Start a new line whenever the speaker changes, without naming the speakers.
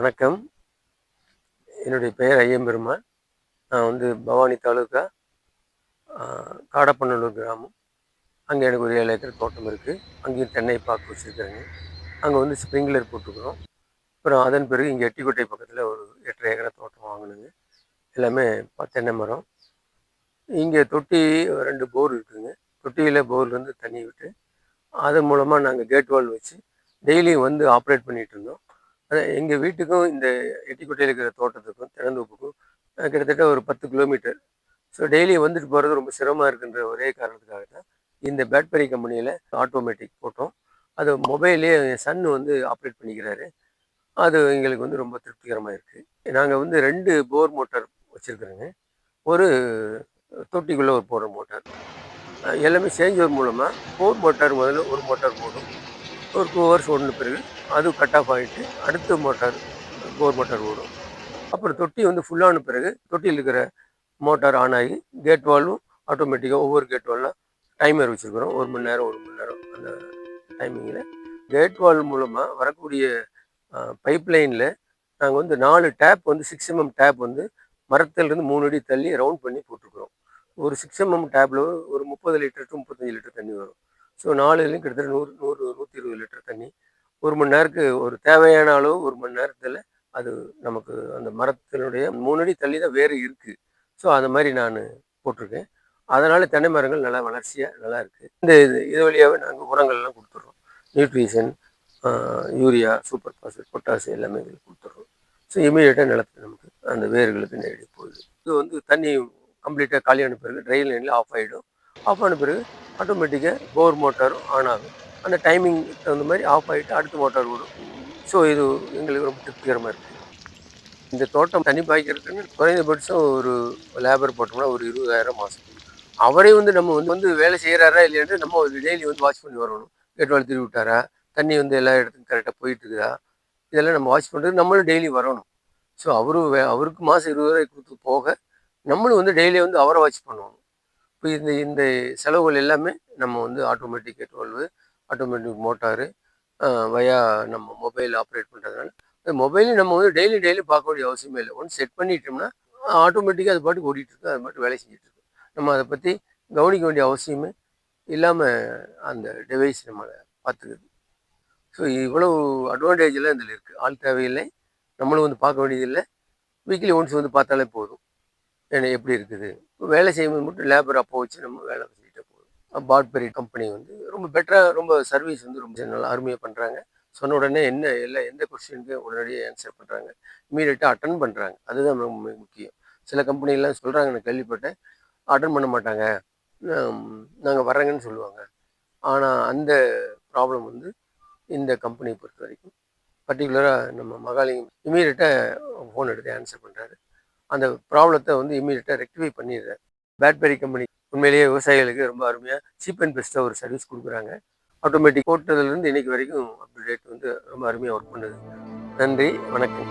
வணக்கம். என்னுடைய பெயர் ஐயம்பெருமான். நான் வந்து பவானி தாலுக்கா ஆஹ், காடப்பநல்லூர் கிராமம். அங்கே எனக்கு ஒரு ஏழு ஏக்கர் தோட்டம் இருக்குது அங்கேயும் தென்னை பாக்கு வச்சுருக்காங்க அங்கே வந்து ஸ்ப்ரிங்க்லர் போட்டுக்கிறோம். அப்புறம் அதன் பிறகு இங்கே எட்டிக்கோட்டை பக்கத்தில் ஒரு எட்டரை ஏக்கரை தோட்டம் வாங்கினுங்க. எல்லாமே தென்னை மரம். இங்கே தொட்டி ரெண்டு போர் இருக்குதுங்க தொட்டியில் போர்லேருந்து தண்ணி விட்டு அதன் மூலமாக நாங்கள் கேட் வால் வச்சு டெய்லியும் வந்து ஆப்ரேட் பண்ணிகிட்டு இருந்தோம். அது எங்கள் வீட்டுக்கும் இந்த எட்டிக்கோட்டையில் இருக்கிற தோட்டத்துக்கும் திறந்தோப்புக்கும் கிட்டத்தட்ட ஒரு பத்து கிலோமீட்டர். ஸோ டெய்லி வந்துட்டு போகிறது ரொம்ப சிரமமாக இருக்குன்ற ஒரே காரணத்துக்காக தான் இந்த பேட்பரி கம்பெனியில் ஆட்டோமேட்டிக் போட்டோம். அது மொபைல்லேயே என் சன் வந்து ஆப்ரேட் பண்ணிக்கிறாரு. அது எங்களுக்கு வந்து ரொம்ப திருப்திகரமாக இருக்குது நாங்கள் வந்து ரெண்டு போர் மோட்டார் வச்சுருக்குறோங்க. ஒரு தொட்டிக்குள்ளே ஒரு போடுற மோட்டார் எல்லாமே சேஞ்சர் மூலமாக போர் மோட்டார் முதல்ல ஒரு மோட்டார் போடும். ஒரு டூ ஹவர்ஸ் ஓடின பிறகு அது கட் ஆஃப் ஆகிட்டு அடுத்த மோட்டார் போர் மோட்டார் ஓடும். அப்புறம் தொட்டி வந்து ஃபுல்லான பிறகு தொட்டியில் இருக்கிற மோட்டார் ஆன் ஆகி கேட் வால்வும் ஆட்டோமேட்டிக்காக ஒவ்வொரு கேட் வால்லாம் டைமர் வச்சுருக்குறோம். ஒரு மணி நேரம் ஒரு மணி நேரம் அந்த டைமிங்கில் கேட் வால் மூலமாக வரக்கூடிய பைப் லைனில் நாங்கள் வந்து நாலு டேப் வந்து சிக்ஸ் எம்எம் டேப் வந்து மரத்துலேருந்து மூணு அடி தள்ளி ரவுண்ட் பண்ணி போட்டிருக்கிறோம். ஒரு சிக்ஸ் எம்எம் டேப்பில் ஒரு முப்பது லிட்டர் டு முப்பத்தஞ்சு லிட்டர் தண்ணி வரும். ஸோ நாலுலேயும் கிட்டத்தட்ட நூறு நூறு நூற்றி இருபது லிட்டர் தண்ணி. ஒரு மணி நேரத்துக்கு ஒரு தேவையான அளவு ஒரு மணி நேரத்தில் அது நமக்கு அந்த மரத்தினுடைய மூணு அடி தள்ளி தான் வேறு இருக்குது ஸோ அந்த மாதிரி நான் போட்டிருக்கேன். அதனால் தென்னை மரங்கள் நல்லா வளர்ச்சியாக நல்லா இருக்குது இந்த இது இது வழியாகவே நாங்கள் உரங்கள்லாம் கொடுத்துட்றோம். நியூட்ரிஷன் யூரியா சூப்பர் பாஸ்பேட் பொட்டாசு எல்லாமே இதில் கொடுத்துட்றோம். ஸோ இமீடியட்டாக நிலத்துக்கு நமக்கு அந்த வேர்களுக்கு நேரடி போகுது. இது வந்து தண்ணி கம்ப்ளீட்டாக காலியான பிறகு ட்ரை லைனில் ஆஃப் ஆகிடும் ஆஃப் ஆன பிறகு ஆட்டோமேட்டிக்காக போர் மோட்டாரும் ஆன் ஆகும். அந்த டைமிங் தகுந்த மாதிரி ஆஃப் ஆகிட்டு அடுத்த மோட்டார் விடும் ஸோ இது எங்களுக்கு ரொம்ப திருப்திகரமாக இருக்குது இந்த தோட்டம் தண்ணி பாய்க்கிறதுக்குன்னு குறைந்தபட்சம் ஒரு லேபர் போட்டோம்னா ஒரு இருபதாயிரம் மாதம் அவரே வந்து நம்ம வந்து வந்து வேலை செய்கிறாரா இல்லையான்னு நம்ம டெய்லி வந்து வாட்ச் பண்ணி வரணும். கேட்வால் திருவி விட்டாரா? தண்ணி வந்து எல்லா இடத்துக்கும் கரெக்டாக போயிட்டு இருக்குதா? இதெல்லாம் நம்ம வாட்ச் பண்ணுறது நம்மளும் டெய்லி வரணும். ஸோ அவரும் வே அவருக்கு மாதம் இருபதாயிரம் கொடுத்து போக நம்மளும் வந்து டெய்லி வந்து அவரை வாட்ச் பண்ணணும். இப்போ இந்த இந்த செலவுகள் எல்லாமே நம்ம வந்து automatic gate valve automatic motor via நம்ம மொபைல் ஆப்ரேட் பண்ணுறதுனால மொபைலையும் நம்ம வந்து டெய்லி டெய்லி பார்க்க வேண்டிய அவசியமே இல்லை. ஒன்று செட் பண்ணிட்டோம்னா ஆட்டோமேட்டிக்காக அது பாட்டுக்கு ஓடிட்டுருக்கு அது பாட்டு வேலை செஞ்சிட்ருக்கு நம்ம அதை பற்றி கவனிக்க வேண்டிய அவசியமே இல்லாமல் அந்த டிவைஸ் நம்மளை பார்த்துக்குது. ஸோ இவ்வளவு அட்வான்டேஜ் எல்லாம் இதில் இருக்குது ஆள் தேவையில்லை. நம்மளும் வந்து பார்க்க வேண்டியதில்லை. வீக்லி ஒன்ஸ் வந்து பார்த்தாலே போதும். ஏன்னா எப்படி இருக்குது? வேலை செய்யும்போது மட்டும் லேபர் அப்போ வச்சு நம்ம வேலை செஞ்சுட்டே போதும். பாட்பெரி கம்பெனி வந்து ரொம்ப பெட்டராக ரொம்ப சர்வீஸ் வந்து ரொம்ப நல்லா அருமையாக பண்ணுறாங்க சொன்ன உடனே என்ன இல்லை எந்த கொஸ்டினுக்கு உடனடியாக ஆன்சர் பண்ணுறாங்க இமீடியட்டாக அட்டன் பண்ணுறாங்க அதுதான் ரொம்ப முக்கியம். சில கம்பெனிலாம் சொல்கிறாங்க நான் கேள்விப்பட்டேன். அட்டன் பண்ண மாட்டாங்க. நாங்கள் வர்றேங்கன்னு சொல்லுவாங்க. ஆனால் அந்த ப்ராப்ளம் வந்து இந்த கம்பெனியை பொறுத்த வரைக்கும். பர்டிகுலராக நம்ம மகாலிங்கம் இமீடியட்டாக ஃபோன் எடுத்து ஆன்சர் பண்ணுறாரு அந்த ப்ராப்ளத்தை வந்து இமீடியட்டாக ரெக்டிஃபை பண்ணிடுறாரு. பேட்பெரி கம்பெனி உண்மையிலேயே விவசாயிகளுக்கு ரொம்ப அருமையாக சீப் அண்ட் பெஸ்ட்டாக ஒரு சர்வீஸ் கொடுக்குறாங்க. ஆட்டோமேட்டிக் போட்டதுலேருந்து இன்னைக்கு வரைக்கும் அப்டேட் டேட் வந்து ரொம்ப அருமையாக ஒர்க் பண்ணுது. நன்றி வணக்கம்.